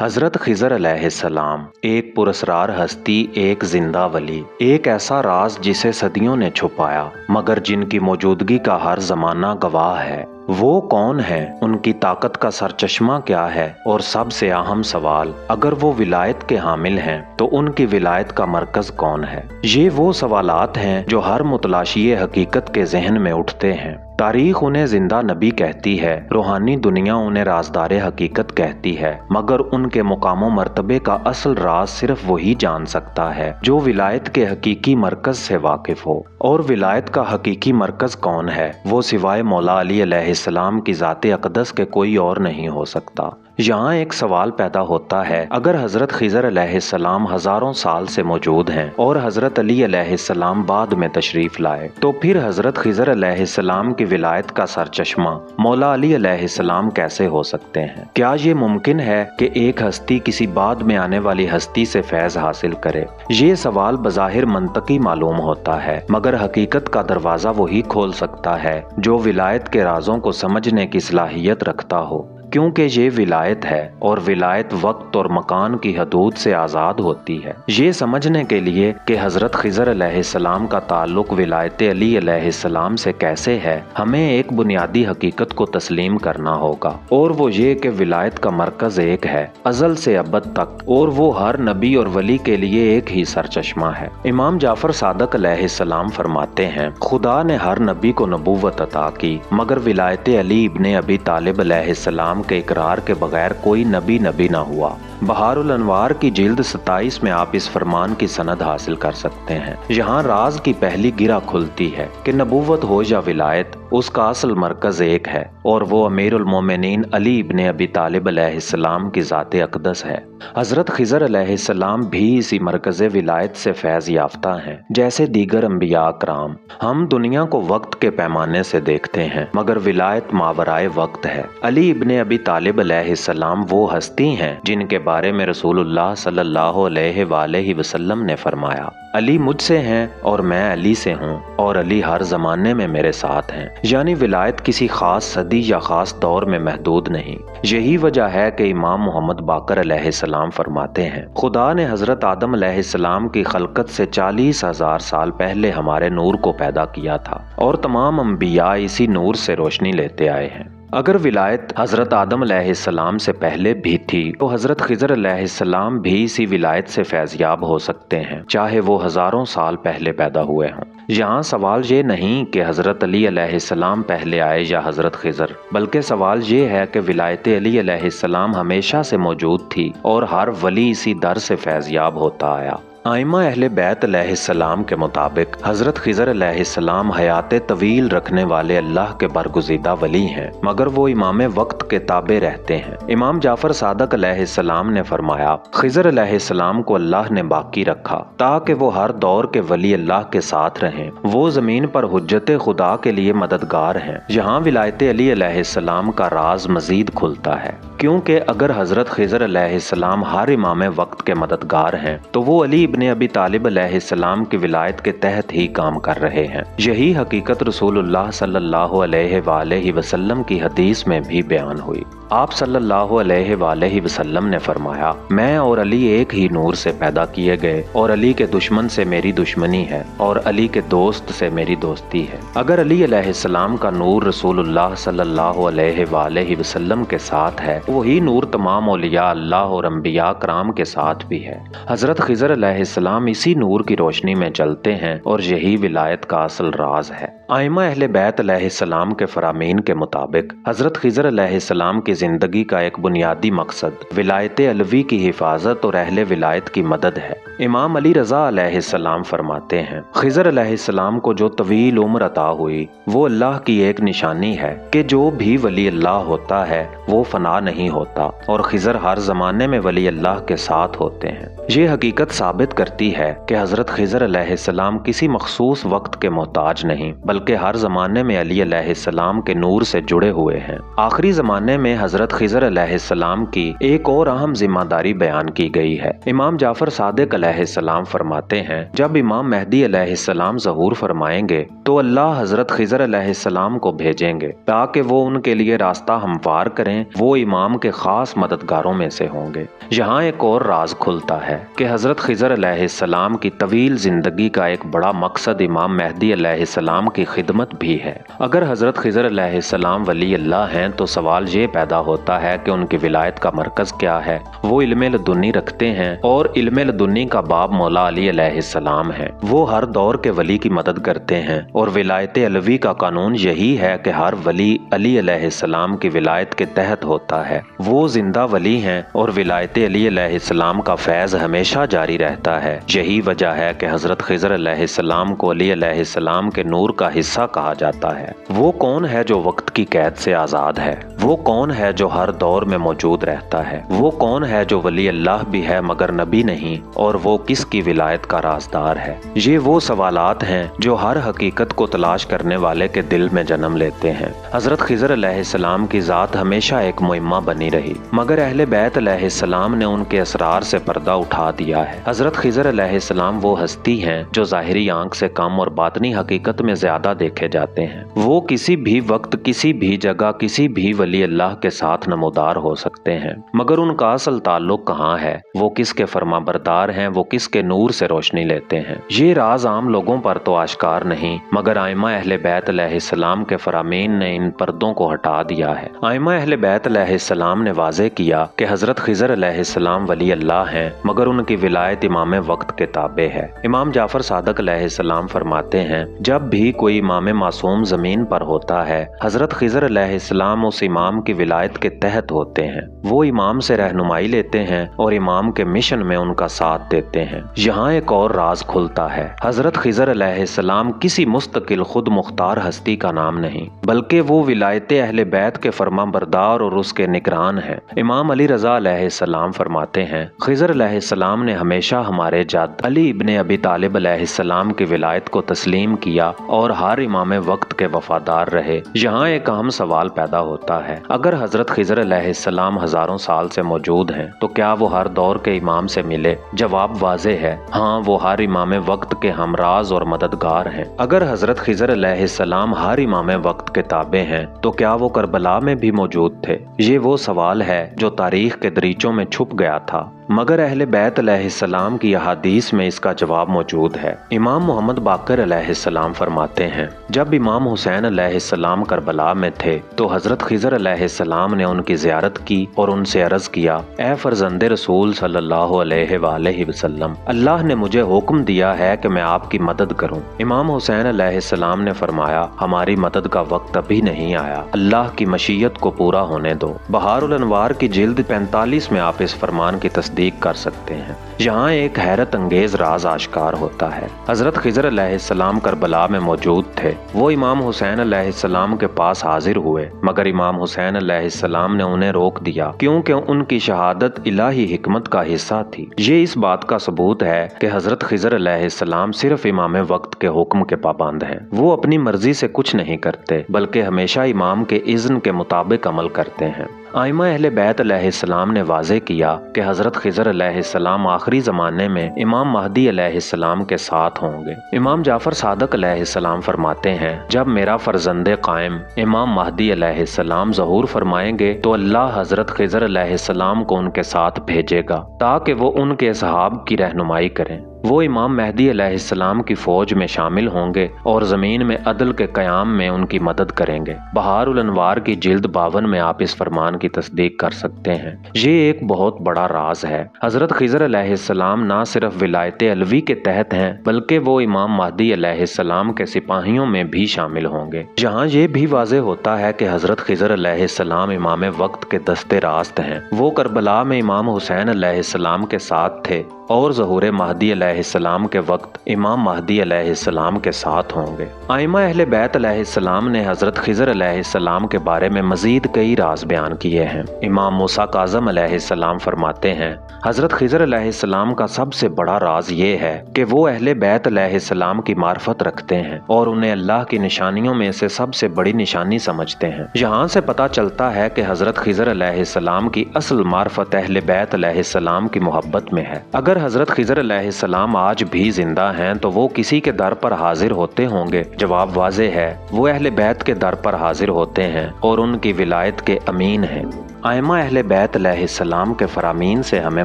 حضرت خضر علیہ السلام، ایک پرسرار ہستی، ایک زندہ ولی، ایک ایسا راز جسے صدیوں نے چھپایا، مگر جن کی موجودگی کا ہر زمانہ گواہ ہے۔ وہ کون ہے ان کی طاقت کا سرچشمہ کیا ہے؟ اور سب سے اہم سوال، اگر وہ ولایت کے حامل ہیں، تو ان کی ولایت کا مرکز کون ہے؟ یہ وہ سوالات ہیں جو ہر متلاشی حقیقت کے ذہن میں اٹھتے ہیں۔ تاریخ انہیں زندہ نبی کہتی ہے، روحانی دنیا انہیں رازدار حقیقت کہتی ہے، مگر ان کے مقام و مرتبے کا اصل راز صرف وہی جان سکتا ہے، جو ولایت کے حقیقی مرکز سے واقف ہو۔ اور ولایت کا حقیقی مرکز کون ہے؟ وہ سوائے مولا علی علیہ السلام کی ذات اقدس کے کوئی اور نہیں ہو سکتا۔ یہاں ایک سوال پیدا ہوتا ہے، اگر حضرت خضر علیہ السلام ہزاروں سال سے موجود ہیں اور حضرت علی علیہ السلام بعد میں تشریف لائے، تو پھر حضرت خضر علیہ السلام کی ولایت کا سر چشمہ مولا علی علیہ السلام کیسے ہو سکتے ہیں؟ کیا یہ ممکن ہے کہ ایک ہستی کسی بعد میں آنے والی ہستی سے فیض حاصل کرے؟ یہ سوال بظاہر منطقی معلوم ہوتا ہے، مگر حقیقت کا دروازہ وہی کھول سکتا ہے جو ولایت کے رازوں کو سمجھنے کی صلاحیت رکھتا ہو۔ کیونکہ یہ ولایت ہے اور ولایت وقت اور مکان کی حدود سے آزاد ہوتی ہے۔ یہ سمجھنے کے لیے کہ حضرت خضر علیہ السلام کا تعلق ولایت علی علیہ السلام سے کیسے ہے، ہمیں ایک بنیادی حقیقت کو تسلیم کرنا ہوگا۔ اور وہ یہ کہ ولایت کا مرکز ایک ہے، ازل سے ابد تک۔ اور وہ ہر نبی اور ولی کے لیے ایک ہی سر چشمہ ہے۔ امام جعفر صادق علیہ السلام فرماتے ہیں، خدا نے ہر نبی کو نبوت عطا کی، مگر ولایت علی ابن ابی طالب علیہ السلام کے اقرار کے بغیر کوئی نبی نبی نہ ہوا۔ بہار الانوار کی جلد ستائیس میں آپ اس فرمان کی سند حاصل کر سکتے ہیں۔ یہاں راز کی پہلی گرہ کھلتی ہے کہ نبوت ہو یا ولایت، اس کا اصل مرکز ایک ہے اور وہ امیر المومنین علی ابن ابی طالب علیہ السلام کی ذات اقدس ہے۔ حضرت خضر علیہ السلام بھی اسی مرکز ولایت سے فیض یافتہ ہیں، جیسے دیگر انبیاء کرام ہم دنیا کو وقت کے پیمانے سے دیکھتے ہیں، مگر ولایت ماورائے وقت ہے۔ علی ابن ابی طالب علیہ السلام وہ ہستی ہیں جن کے بارے میں رسول اللہ صلی اللہ علیہ وآلہ وسلم نے فرمایا، علی مجھ سے ہیں اور میں علی سے ہوں، اور علی ہر زمانے میں میرے ساتھ ہیں۔ یعنی ولایت کسی خاص صدی یا خاص دور میں محدود نہیں۔ یہی وجہ ہے کہ امام محمد باقر علیہ السلام فرماتے ہیں، خدا نے حضرت آدم علیہ السلام کی خلقت سے چالیس ہزار سال پہلے ہمارے نور کو پیدا کیا تھا، اور تمام انبیاء اسی نور سے روشنی لیتے آئے ہیں۔ اگر ولایت حضرت آدم علیہ السلام سے پہلے بھی تھی، تو حضرت خضر علیہ السلام بھی اسی ولایت سے فیضیاب ہو سکتے ہیں، چاہے وہ ہزاروں سال پہلے پیدا ہوئے ہوں۔ یہاں سوال یہ نہیں کہ حضرت علی علیہ السلام پہلے آئے یا حضرت خضر، بلکہ سوال یہ ہے کہ ولایت علی علیہ السلام ہمیشہ سے موجود تھی اور ہر ولی اسی در سے فیضیاب ہوتا آیا۔ آئمہ اہل بیت علیہ السلام کے مطابق حضرت خضر علیہ السلام حیات طویل رکھنے والے اللہ کے برگزیدہ ولی ہیں، مگر وہ امام وقت کے تابع رہتے ہیں۔ امام جعفر صادق علیہ السلام نے فرمایا، خضر علیہ السلام کو اللہ نے باقی رکھا، تاکہ وہ ہر دور کے ولی اللہ کے ساتھ رہیں۔ وہ زمین پر حجت خدا کے لیے مددگار ہیں۔ یہاں ولایت علی علیہ السلام کا راز مزید کھلتا ہے۔ کیونکہ اگر حضرت خضر علیہ السلام ہر امام وقت کے مددگار ہیں، تو وہ علی ابن ابی طالب علیہ السلام کی ولایت کے تحت ہی کام کر رہے ہیں۔ یہی حقیقت رسول اللہ صلی اللہ علیہ وآلہ وسلم کی حدیث میں بھی بیان ہوئی۔ آپ صلی اللہ علیہ وآلہ وسلم نے فرمایا، میں اور علی ایک ہی نور سے پیدا کیے گئے اور علی کے دشمن سے میری دشمنی ہے اور علی کے دوست سے میری دوستی ہے۔ اگر علی علیہ السلام کا نور رسول اللہ صلی اللہ علیہ وآلہ وسلم کے ساتھ ہے، وہی نور تمام اولیاء اللہ اور انبیاء کرام کے ساتھ بھی ہے۔ حضرت خضر علیہ السلام اسی نور کی روشنی میں چلتے ہیں اور یہی ولایت کا اصل راز ہے۔ آئمہ اہل بیت علیہ السلام کے فرامین کے مطابق حضرت خضر علیہ السلام کی زندگی کا ایک بنیادی مقصد ولایت علوی کی حفاظت اور اہل ولایت کی مدد ہے۔ امام علی رضا علیہ السلام فرماتے ہیں، خضر علیہ السلام کو جو طویل عمر عطا ہوئی، وہ اللہ کی ایک نشانی ہے کہ جو بھی ولی اللہ ہوتا ہے، وہ فنا نہیں ہوتا اور خضر ہر زمانے میں ولی اللہ کے ساتھ ہوتے ہیں۔ یہ حقیقت ثابت کرتی ہے کہ حضرت خضر علیہ السلام کسی مخصوص وقت کے محتاج نہیں، بلکہ بلکہ ہر زمانے میں علی علیہ السلام کے نور سے جڑے ہوئے ہیں۔ آخری زمانے میں حضرت خضر علیہ السلام کی ایک اور اہم ذمہ داری بیان کی گئی ہے۔ امام جعفر صادق علیہ السلام فرماتے ہیں، جب امام مہدی علیہ السلام ظہور فرمائیں گے، تو اللہ حضرت خضر علیہ السلام کو بھیجیں گے، تاکہ وہ ان کے لیے راستہ ہموار کریں، وہ امام کے خاص مددگاروں میں سے ہوں گے۔ یہاں ایک اور راز کھلتا ہے کہ حضرت خضر علیہ السلام کی طویل زندگی کا ایک بڑا مقصد امام مہدی علیہ السلام کی خدمت بھی ہے۔ اگر حضرت خضر علیہ السلام ولی اللہ ہیں تو سوال یہ پیدا ہوتا ہے کہ ان کی ولایت کا مرکز کیا ہے۔ وہ علم لدنی رکھتے ہیں اور علم لدنی کا باب مولا علی علیہ السلام ہے وہ ہر دور کے ولی کی مدد کرتے ہیں اور ولایت علوی کا قانون یہی ہے کہ ہر ولی علی علیہ السلام کی ولایت کے تحت ہوتا ہے۔ وہ زندہ ولی ہیں اور ولایت علی علیہ السلام کا فیض ہمیشہ جاری رہتا ہے۔ یہی وجہ ہے کہ حضرت خضر علیہ السلام کو علی علیہ السلام کے نور کا حصہ کہا جاتا ہے۔ وہ کون ہے جو وقت کی قید سے آزاد ہے؟ وہ کون ہے جو ہر دور میں موجود رہتا ہے؟ وہ کون ہے جو ولی اللہ بھی ہے مگر نبی نہیں؟ اور وہ کس کی ولایت کا رازدار ہے؟ یہ وہ سوالات ہیں جو ہر حقیقت کو تلاش کرنے والے کے دل میں جنم لیتے ہیں۔ حضرت خضر علیہ السلام کی ذات ہمیشہ ایک مہمہ بنی رہی، مگر اہل بیت علیہ السلام نے ان کے اسرار سے پردہ اٹھا دیا ہے۔ حضرت خضر علیہ السلام وہ ہستی ہیں جو ظاہری آنکھ سے کم اور باطنی حقیقت میں زیادہ دیکھے جاتے ہیں۔ وہ کسی بھی وقت، کسی بھی جگہ، کسی بھی ولی اللہ کے ساتھ نمودار ہو سکتے ہیں۔ مگر ان کا اصل تعلق کہاں ہے؟ وہ کس کے فرما بردار ہیں؟ وہ کس کے نور سے روشنی لیتے ہیں؟ یہ راز عام لوگوں پر تو آشکار نہیں، مگر آئمہ اہل بیت علیہ السلام کے فرامین نے ان پردوں کو ہٹا دیا ہے۔ آئمہ اہل بیت علیہ السلام نے واضح کیا کہ حضرت خضر علیہ السلام ولی اللہ ہیں، مگر ان کی ولایت امام وقت کے تابع ہے۔ امام جعفر صادق علیہ السلام فرماتے ہیں، جب بھی کوئی امام معصوم زمین پر ہوتا ہے، حضرت خضر علیہ السلام اس امام امام کی ولایت کے تحت ہوتے ہیں۔ وہ امام سے رہنمائی لیتے ہیں اور امام کے مشن میں ان کا ساتھ دیتے ہیں۔ یہاں ایک اور راز کھلتا ہے۔ حضرت خضر علیہ السلام کسی مستقل خود مختار ہستی کا نام نہیں، بلکہ وہ ولایت اہل بیت کے فرما بردار اور اس کے نگران ہیں۔ امام علی رضا علیہ السلام فرماتے ہیں، خضر علیہ السلام نے ہمیشہ ہمارے جد علی ابن ابی طالب علیہ السلام کی ولایت کو تسلیم کیا اور ہر امام وقت کے وفادار رہے۔ یہاں ایک اہم سوال پیدا ہوتا ہے۔ ہے۔ اگر حضرت خضر علیہ السلام ہزاروں سال سے موجود ہیں، تو کیا وہ ہر دور کے امام سے ملے؟ جواب واضح ہے۔ ہاں وہ ہر امام وقت کے ہمراز اور مددگار ہیں۔ اگر حضرت خضر علیہ السلام ہر امام وقت کے تابع ہیں، تو کیا وہ کربلا میں بھی موجود تھے؟ یہ وہ سوال ہے جو تاریخ کے دریچوں میں چھپ گیا تھا۔ مگر اہل بیت علیہ السلام کی احادیث میں اس کا جواب موجود ہے۔ امام محمد باقر علیہ السلام فرماتے ہیں، جب امام حسین علیہ السلام کربلا میں تھے تو حضرت خضر علیہ السلام نے ان کی زیارت کی اور ان سے عرض کیا، اے فرزند رسول صلی اللہ علیہ وآلہ وسلم، اللہ نے مجھے حکم دیا ہے کہ میں آپ کی مدد کروں۔ امام حسین علیہ السلام نے فرمایا، ہماری مدد کا وقت ابھی نہیں آیا، اللہ کی مشیت کو پورا ہونے دو۔ بہار الانوار کی جلد پینتالیس میں آپ اس فرمان کی تصدیق تصدیق کر سکتے ہیں۔ یہاں ایک حیرت انگیز راز آشکار ہوتا ہے۔ حضرت خضر علیہ السلام کربلا میں موجود تھے۔ وہ امام حسین علیہ السلام کے پاس حاضر ہوئے۔ مگر امام حسین علیہ السلام نے انہیں روک دیا، کیونکہ ان کی شہادت الہی حکمت کا حصہ تھی۔ یہ اس بات کا ثبوت ہے کہ حضرت خضر علیہ السلام صرف امام وقت کے حکم کے پابند ہیں۔ وہ اپنی مرضی سے کچھ نہیں کرتے، بلکہ ہمیشہ امام کے اذن کے مطابق عمل کرتے ہیں۔ آئمہ اہل بیت علیہ السلام نے واضح کیا کہ حضرت خضر علیہ السلام آخری زمانے میں امام مہدی علیہ السلام کے ساتھ ہوں گے۔ امام جعفر صادق علیہ السلام فرماتے ہیں، جب میرا فرزند قائم امام مہدی علیہ السلام ظہور فرمائیں گے تو اللہ حضرت خضر علیہ السلام کو ان کے ساتھ بھیجے گا تاکہ وہ ان کے صحاب کی رہنمائی کریں۔ وہ امام مہدی علیہ السلام کی فوج میں شامل ہوں گے اور زمین میں عدل کے قیام میں ان کی مدد کریں گے۔ بہار الانوار کی جلد باون میں آپ اس فرمان کی تصدیق کر سکتے ہیں۔ یہ ایک بہت بڑا راز ہے۔ حضرت خضر علیہ السلام نہ صرف ولایت علوی کے تحت ہیں، بلکہ وہ امام مہدی علیہ السلام کے سپاہیوں میں بھی شامل ہوں گے۔ جہاں یہ بھی واضح ہوتا ہے کہ حضرت خضر علیہ السلام امام وقت کے دستے راست ہیں۔ وہ کربلا میں امام حسین علیہ السلام کے ساتھ تھے۔ اور ظہور مہدی علیہ السلام کے وقت امام مہدی علیہ السلام کے ساتھ ہوں گے۔ آئمہ اہل بیت علیہ السلام نے حضرت خضر علیہ السلام کے بارے میں مزید کئی راز بیان کیے ہیں۔ امام موسیٰ کاظم علیہ السلام فرماتے ہیں، حضرت خضر علیہ السلام کا سب سے بڑا راز یہ ہے کہ وہ اہل بیت علیہ السلام کی معرفت رکھتے ہیں اور انہیں اللہ کی نشانیوں میں سے سب سے بڑی نشانی سمجھتے ہیں۔ یہاں سے پتا چلتا ہے کہ حضرت خضر علیہ السلام کی اصل معرفت اہل بیت علیہ السلام کی محبت میں ہے۔ اگر حضرت خضر علیہ السلام آج بھی زندہ ہیں تو وہ کسی کے در پر حاضر ہوتے ہوں گے۔ جواب واضح ہے، وہ اہل بیت کے در پر حاضر ہوتے ہیں اور ان کی ولایت کے امین ہیں۔ آئمہ اہل بیت علیہ السلام کے فرامین سے ہمیں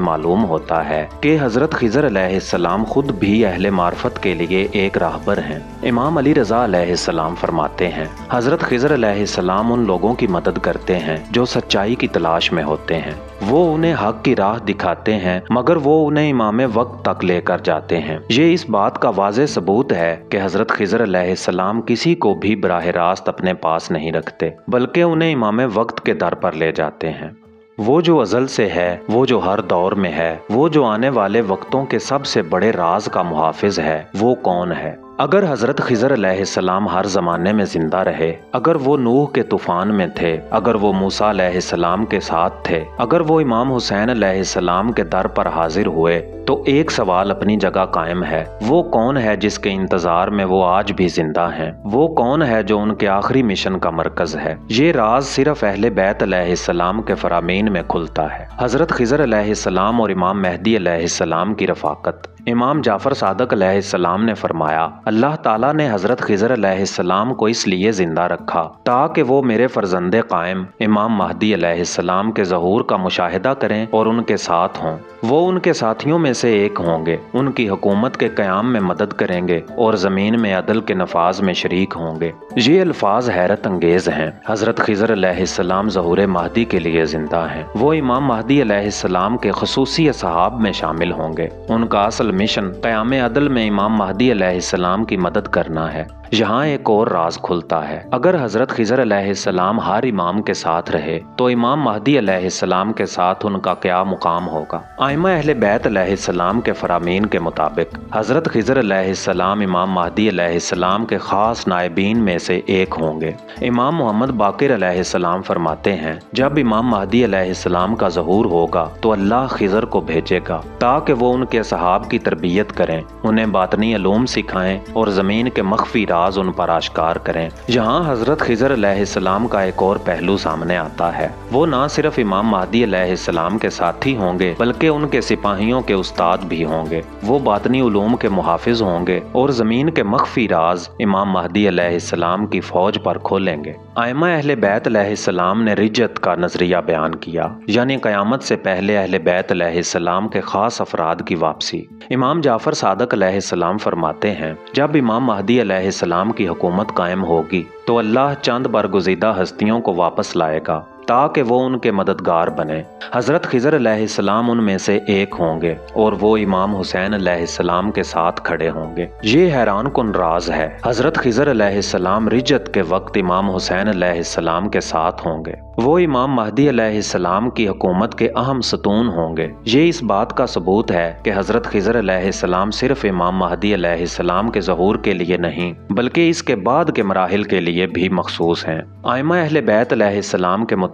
معلوم ہوتا ہے کہ حضرت خضر علیہ السلام خود بھی اہل معرفت کے لیے ایک راہبر ہیں۔ امام علی رضا علیہ السلام فرماتے ہیں، حضرت خضر علیہ السلام ان لوگوں کی مدد کرتے ہیں جو سچائی کی تلاش میں ہوتے ہیں۔ وہ انہیں حق کی راہ دکھاتے ہیں، مگر وہ انہیں امام وقت تک لے کر جاتے ہیں۔ یہ اس بات کا واضح ثبوت ہے کہ حضرت خضر علیہ السلام کسی کو بھی براہ راست اپنے پاس نہیں رکھتے، بلکہ انہیں امام وقت کے در پر لے جاتے ہیں۔ وہ جو ازل سے ہے، وہ جو ہر دور میں ہے، وہ جو آنے والے وقتوں کے سب سے بڑے راز کا محافظ ہے، وہ کون ہے؟ اگر حضرت خضر علیہ السلام ہر زمانے میں زندہ رہے، اگر وہ نوح کے طوفان میں تھے، اگر وہ موسیٰ علیہ السلام کے ساتھ تھے، اگر وہ امام حسین علیہ السلام کے در پر حاضر ہوئے، تو ایک سوال اپنی جگہ قائم ہے، وہ کون ہے جس کے انتظار میں وہ آج بھی زندہ ہیں؟ وہ کون ہے جو ان کے آخری مشن کا مرکز ہے؟ یہ راز صرف اہل بیت علیہ السلام کے فرامین میں کھلتا ہے۔ حضرت خضر علیہ السلام اور امام مہدی علیہ السلام کی رفاقت۔ امام جعفر صادق علیہ السلام نے فرمایا اللہ تعالیٰ نے حضرت خضر علیہ السلام کو اس لیے زندہ رکھا تاکہ وہ میرے فرزند قائم امام مہدی علیہ السلام کے ظہور کا مشاہدہ کریں اور ان کے ساتھ ہوں۔ وہ ان کے ساتھیوں میں سے ایک ہوں گے۔ ان کی حکومت کے قیام میں مدد کریں گے اور زمین میں عدل کے نفاذ میں شریک ہوں گے۔ یہ الفاظ حیرت انگیز ہیں۔ حضرت خضر علیہ السلام ظہور مہدی کے لیے زندہ ہیں۔ وہ امام مہدی علیہ السلام کے خصوصی اصحاب میں شامل ہوں گے۔ ان کا اصل مشن قیام عدل میں امام مہدی علیہ السلام کی مدد کرنا ہے۔ یہاں ایک اور راز کھلتا ہے۔ اگر حضرت خضر علیہ السلام ہر امام کے ساتھ رہے، تو امام مہدی علیہ السلام کے ساتھ ان کا کیا مقام ہوگا؟ آئمہ اہل بیت علیہ السلام کے فرامین کے مطابق، حضرت خضر علیہ السلام امام مہدی علیہ السلام کے خاص نائبین میں سے ایک ہوں گے۔ امام محمد باقر علیہ السلام فرماتے ہیں، جب امام مہدی علیہ السلام کا ظہور ہوگا، تو اللہ خضر کو بھیجے گا، تاکہ وہ ان کے صحاب کی تربیت کریں، انہیں باطنی علوم سکھائیں اور زمین کے مخفی راز ان پر آشکار کریں۔ جہاں حضرت خضر علیہ السلام کا ایک اور پہلو سامنے آتا ہے۔ وہ نہ صرف امام مہدی علیہ السلام کے ساتھی ہوں گے، بلکہ ان کے سپاہیوں کے استاد بھی ہوں گے۔ وہ باطنی علوم کے محافظ ہوں گے اور زمین کے مخفی راز امام مہدی علیہ السلام کی فوج پر کھولیں گے۔ آئمہ اہل بیت علیہ السلام نے رجت کا نظریہ بیان کیا یعنی قیامت سے پہلے اہل بیت علیہ السلام کے خاص افراد کی واپسی۔ امام جعفر صادق علیہ السلام فرماتے ہیں جب امام مہدی علیہ السلام کی حکومت قائم ہوگی تو اللہ چند برگزیدہ ہستیوں کو واپس لائے گا۔ تاکہ وہ ان کے مددگار بنے۔ حضرت خضر علیہ السلام ان میں سے ایک ہوں گے اور وہ امام حسین علیہ السلام کے ساتھ کھڑے ہوں گے۔ یہ حیران کن راز ہے۔ حضرت خضر علیہ السلام رجت کے وقت امام حسین علیہ السلام کے ساتھ ہوں گے۔ وہ امام مہدی علیہ السلام کی حکومت کے اہم ستون ہوں گے۔ یہ اس بات کا ثبوت ہے کہ حضرت خضر علیہ السلام صرف امام مہدی علیہ السلام کے ظہور کے لیے نہیں، بلکہ اس کے بعد کے مراحل کے لیے بھی مخصوص ہیں۔ آئمہ اہل بیت علیہ السلام کے مطابق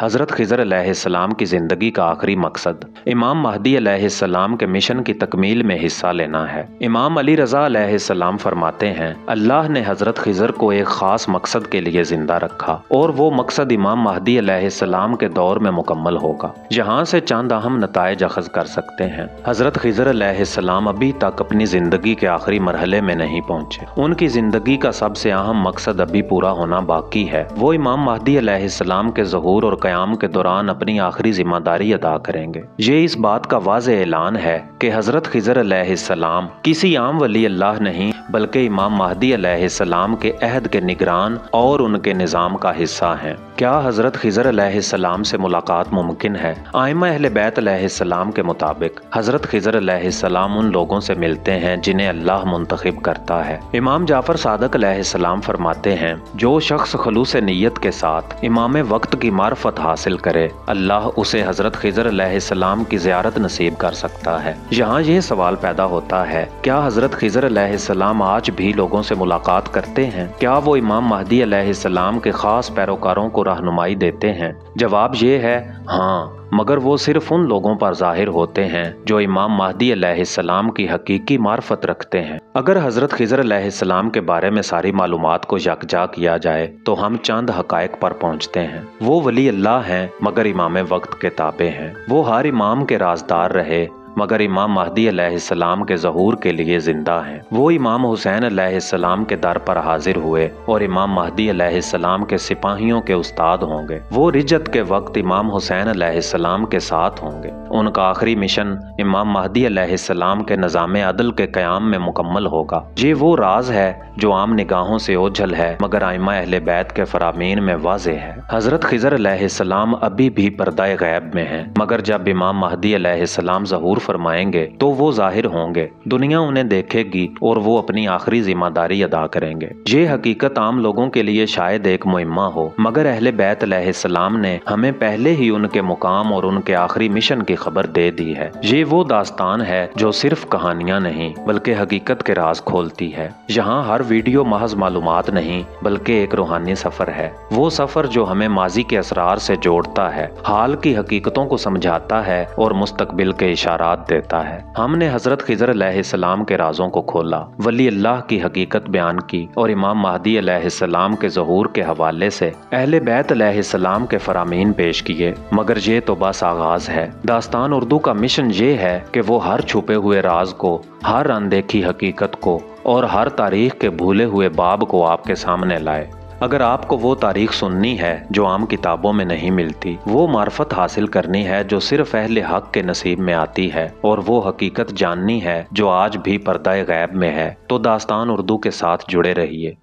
حضرت خضر علیہ السلام کی زندگی کا آخری مقصد امام مہدی علیہ السلام کے مشن کی تکمیل میں حصہ لینا ہے۔ امام علی رضا علیہ السلام فرماتے ہیں، اللہ نے حضرت خضر کو ایک خاص مقصد کے لیے زندہ رکھا اور وہ مقصد امام مہدی علیہ السلام کے دور میں مکمل ہوگا۔ جہاں سے چاند اہم نتائج اخذ کر سکتے ہیں۔ حضرت خضر علیہ السلام ابھی تک اپنی زندگی کے آخری مرحلے میں نہیں پہنچے۔ ان کی زندگی کا سب سے اہم مقصد ابھی پورا ہونا باقی ہے۔ وہ امام مہدی علیہ السلام کے ظہور اور قیام کے دوران اپنی آخری ذمہ داری ادا کریں گے۔ یہ اس بات کا واضح اعلان ہے کہ حضرت خضر علیہ السلام کسی عام ولی اللہ نہیں، بلکہ امام مہدی علیہ السلام کے عہد کے نگران اور ان کے نظام کا حصہ ہیں۔ کیا حضرت خضر علیہ السلام سے ملاقات ممکن ہے؟ آئمہ اہل بیت علیہ السلام کے مطابق حضرت خضر علیہ السلام ان لوگوں سے ملتے ہیں جنہیں اللہ منتخب کرتا ہے۔ امام جعفر صادق علیہ السلام فرماتے ہیں، جو شخص خلوص نیت کے ساتھ امام وقت کی کی معرفت حاصل کرے۔ اللہ اسے حضرت خضر علیہ السلام کی زیارت نصیب کر سکتا ہے۔ یہاں یہ سوال پیدا ہوتا ہے، کیا حضرت خضر علیہ السلام آج بھی لوگوں سے ملاقات کرتے ہیں؟ کیا وہ امام مہدی علیہ السلام کے خاص پیروکاروں کو رہنمائی دیتے ہیں؟ جواب یہ ہے ہاں۔ مگر وہ صرف ان لوگوں پر ظاہر ہوتے ہیں جو امام مہدی علیہ السلام کی حقیقی معرفت رکھتے ہیں۔ اگر حضرت خضر علیہ السلام کے بارے میں ساری معلومات کو یکجا کیا جائے تو ہم چند حقائق پر پہنچتے ہیں۔ وہ ولی اللہ ہیں مگر امام وقت کے تابع ہیں۔ وہ ہر امام کے رازدار رہے مگر امام مہدی علیہ السلام کے ظہور کے لیے زندہ ہیں۔ وہ امام حسین علیہ السلام کے در پر حاضر ہوئے اور امام مہدی علیہ السلام کے سپاہیوں کے استاد ہوں گے۔ وہ رجت کے وقت امام حسین علیہ السلام کے ساتھ ہوں گے۔ ان کا آخری مشن امام مہدی علیہ السلام کے نظام عدل کے قیام میں مکمل ہوگا۔ یہ وہ راز ہے جو عام نگاہوں سے اوجھل ہے، مگر آئمہ اہل بیت کے فرامین میں واضح ہے۔ حضرت خضر علیہ السلام ابھی بھی پردہ غیب میں ہیں، مگر جب امام مہدی علیہ السلام ظہور فرمائیں گے تو وہ ظاہر ہوں گے۔ دنیا انہیں دیکھے گی اور وہ اپنی آخری ذمہ داری ادا کریں گے۔ یہ حقیقت عام لوگوں کے لیے شاید ایک مہمہ ہو، مگر اہل بیت علیہ السلام نے ہمیں پہلے ہی ان کے مقام اور ان کے آخری مشن کی خبر دے دی ہے۔ یہ وہ داستان ہے جو صرف کہانیاں نہیں بلکہ حقیقت کے راز کھولتی ہے۔ یہاں ہر ویڈیو محض معلومات نہیں بلکہ ایک روحانی سفر ہے۔ وہ سفر جو ہمیں ماضی کے اسرار سے جوڑتا ہے، حال کی حقیقتوں کو سمجھاتا ہے اور مستقبل کے اشارات دیتا ہے۔ ہم نے حضرت خضر علیہ السلام کے رازوں کو کھولا، ولی اللہ کی حقیقت بیان کی اور امام مہدی علیہ السلام کے ظہور کے حوالے سے اہل بیت علیہ السلام کے فرامین پیش کیے۔ مگر یہ تو بس آغاز ہے۔ داستان اردو کا مشن یہ ہے کہ وہ ہر چھپے ہوئے راز کو، ہر اندیکھی حقیقت کو اور ہر تاریخ کے بھولے ہوئے باب کو آپ کے سامنے لائے۔ اگر آپ کو وہ تاریخ سننی ہے جو عام کتابوں میں نہیں ملتی، وہ معرفت حاصل کرنی ہے جو صرف اہل حق کے نصیب میں آتی ہے اور وہ حقیقت جاننی ہے جو آج بھی پردہ غیب میں ہے۔ تو داستان اردو کے ساتھ جڑے رہیے۔